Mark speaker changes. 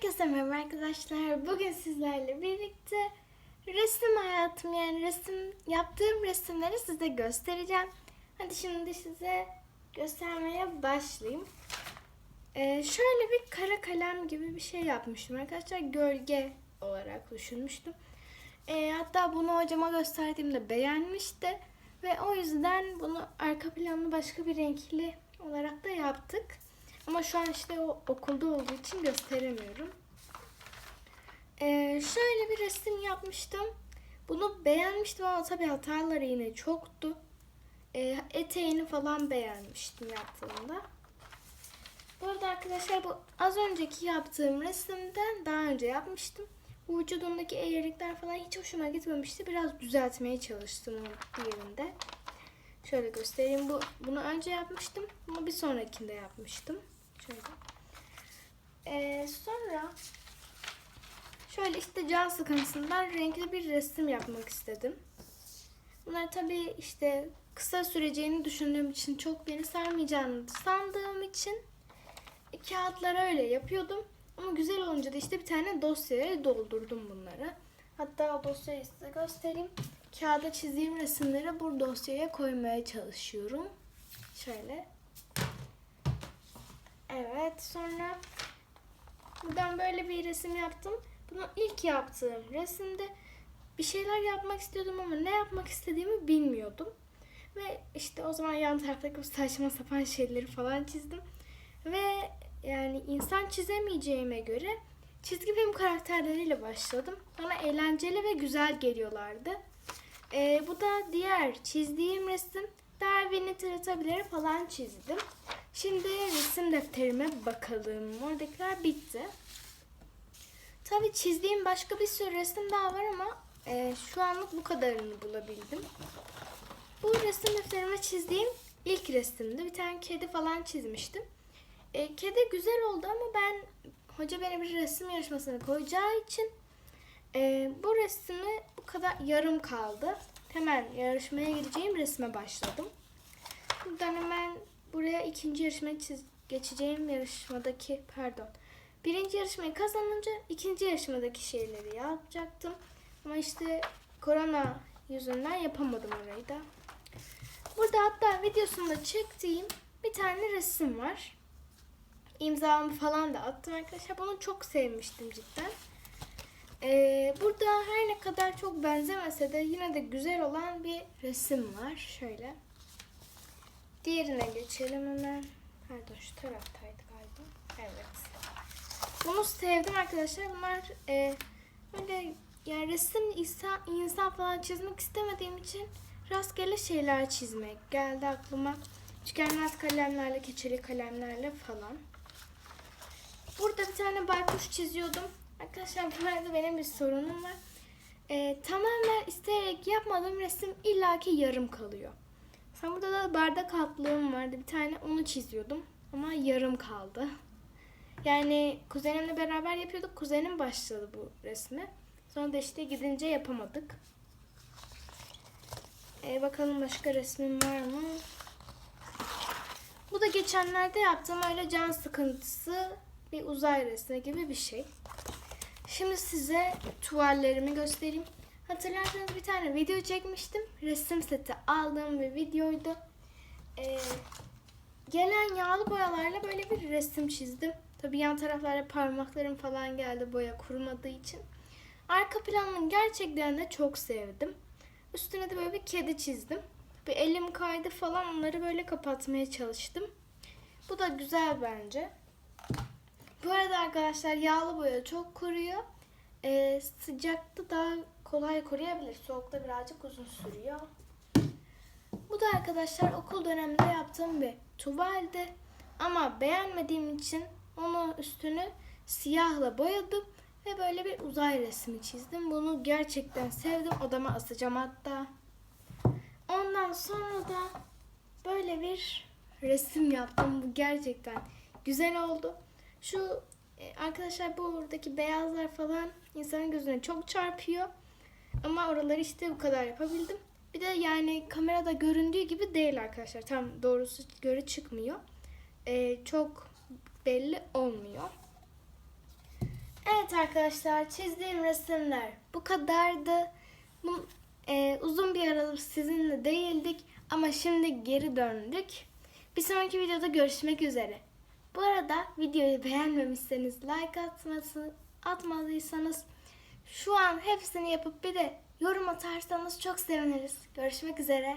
Speaker 1: Herkese merhaba arkadaşlar. Bugün sizlerle birlikte resim hayatım yani resim yaptığım resimleri size göstereceğim. Hadi şimdi size göstermeye başlayayım. Ee, şöyle bir kara kalem gibi bir şey yapmıştım arkadaşlar. Gölge olarak düşünmüştüm. Ee, hatta bunu hocama gösterdiğimde beğenmişti. Ve o yüzden bunu arka planını başka bir renkli olarak da yaptık. Ama şu an işte o okulda olduğu için gösteremiyorum. Ee, şöyle bir resim yapmıştım. Bunu beğenmiştim ama tabii hataları yine çoktu. Ee, eteğini falan beğenmiştim yaptığımda. Bu arada arkadaşlar bu az önceki yaptığım resimden daha önce yapmıştım. Bu vücudundaki eğrilikler falan hiç hoşuma gitmemişti. Biraz düzeltmeye çalıştım onun diğerinde. Şöyle göstereyim. Bu bunu önce yapmıştım. Bunu bir sonrakinde yapmıştım. Şöyle. Ee, sonra şöyle işte can sıkıntısından renkli bir resim yapmak istedim. Bunlar tabii işte kısa süreceğini düşündüğüm için çok beni sarmayacağını sandığım için kağıtlara öyle yapıyordum. Ama güzel olunca da işte bir tane dosyaya doldurdum bunları. Hatta dosyayı size göstereyim. Kağıda çizdiğim resimleri bu dosyaya koymaya çalışıyorum. Şöyle. Evet sonra buradan böyle bir resim yaptım. Bunu ilk yaptığım resimde bir şeyler yapmak istiyordum ama ne yapmak istediğimi bilmiyordum. Ve işte o zaman yan taraftaki bu saçma sapan şeyleri falan çizdim. Ve yani insan çizemeyeceğime göre çizgi film karakterleriyle başladım. Bana eğlenceli ve güzel geliyorlardı. Ee, bu da diğer çizdiğim resim Darwin'i tıratabileri falan çizdim. Şimdi resim defterime bakalım. Oradakiler bitti. Tabii çizdiğim başka bir sürü resim daha var ama e, şu anlık bu kadarını bulabildim. Bu resim defterime çizdiğim ilk resimdi. Bir tane kedi falan çizmiştim. E, kedi güzel oldu ama ben hoca beni bir resim yarışmasına koyacağı için e, bu resmi bu kadar yarım kaldı. Hemen yarışmaya gireceğim resme başladım. Buradan hemen buraya ikinci yarışmaya çiz, geçeceğim yarışmadaki pardon. Birinci yarışmayı kazanınca ikinci yarışmadaki şeyleri yapacaktım. Ama işte korona yüzünden yapamadım orayı da. Burada hatta videosunda çektiğim bir tane resim var. İmzamı falan da attım arkadaşlar. Bunu çok sevmiştim cidden. Ee, burada her ne kadar çok benzemese de yine de güzel olan bir resim var. Şöyle. Diğerine geçelim hemen. Pardon şu taraftaydı galiba. Evet. Bunu sevdim arkadaşlar. Bunlar e, böyle yani resim insan, insan falan çizmek istemediğim için rastgele şeyler çizmek geldi aklıma. Tükenmez kalemlerle, keçeli kalemlerle falan. Burada bir tane baykuş çiziyordum. Arkadaşlar bu arada benim bir sorunum var. Ee, tamamen isteyerek yapmadığım resim illaki yarım kalıyor. Sonra burada da bardak altlığım vardı. Bir tane onu çiziyordum. Ama yarım kaldı. Yani kuzenimle beraber yapıyorduk. Kuzenim başladı bu resmi. Sonra da işte gidince yapamadık. Ee, bakalım başka resmim var mı? Bu da geçenlerde yaptığım öyle can sıkıntısı bir uzay resmi gibi bir şey. Şimdi size tuvallerimi göstereyim. Hatırlarsanız bir tane video çekmiştim. Resim seti aldığım bir videoydu. Ee, gelen yağlı boyalarla böyle bir resim çizdim. Tabi yan taraflara parmaklarım falan geldi boya kurumadığı için. Arka planını gerçekten de çok sevdim. Üstüne de böyle bir kedi çizdim. Bir elim kaydı falan onları böyle kapatmaya çalıştım. Bu da güzel bence. Bu arada arkadaşlar yağlı boya çok kuruyor. Ee, sıcakta daha kolay kuruyabilir. Soğukta birazcık uzun sürüyor. Bu da arkadaşlar okul döneminde yaptığım bir tuvaldi. Ama beğenmediğim için onu üstünü siyahla boyadım. Ve böyle bir uzay resmi çizdim. Bunu gerçekten sevdim. Odama asacağım hatta. Ondan sonra da böyle bir resim yaptım. Bu gerçekten güzel oldu. Şu e, arkadaşlar buradaki beyazlar falan insanın gözüne çok çarpıyor. Ama oraları işte bu kadar yapabildim. Bir de yani kamerada göründüğü gibi değil arkadaşlar. Tam doğrusu göre çıkmıyor. E, çok belli olmuyor. Evet arkadaşlar çizdiğim resimler bu kadardı. Bu, e, uzun bir aralık sizinle değildik ama şimdi geri döndük. Bir sonraki videoda görüşmek üzere. Bu arada videoyu beğenmemişseniz like atması, atmadıysanız şu an hepsini yapıp bir de yorum atarsanız çok seviniriz. Görüşmek üzere.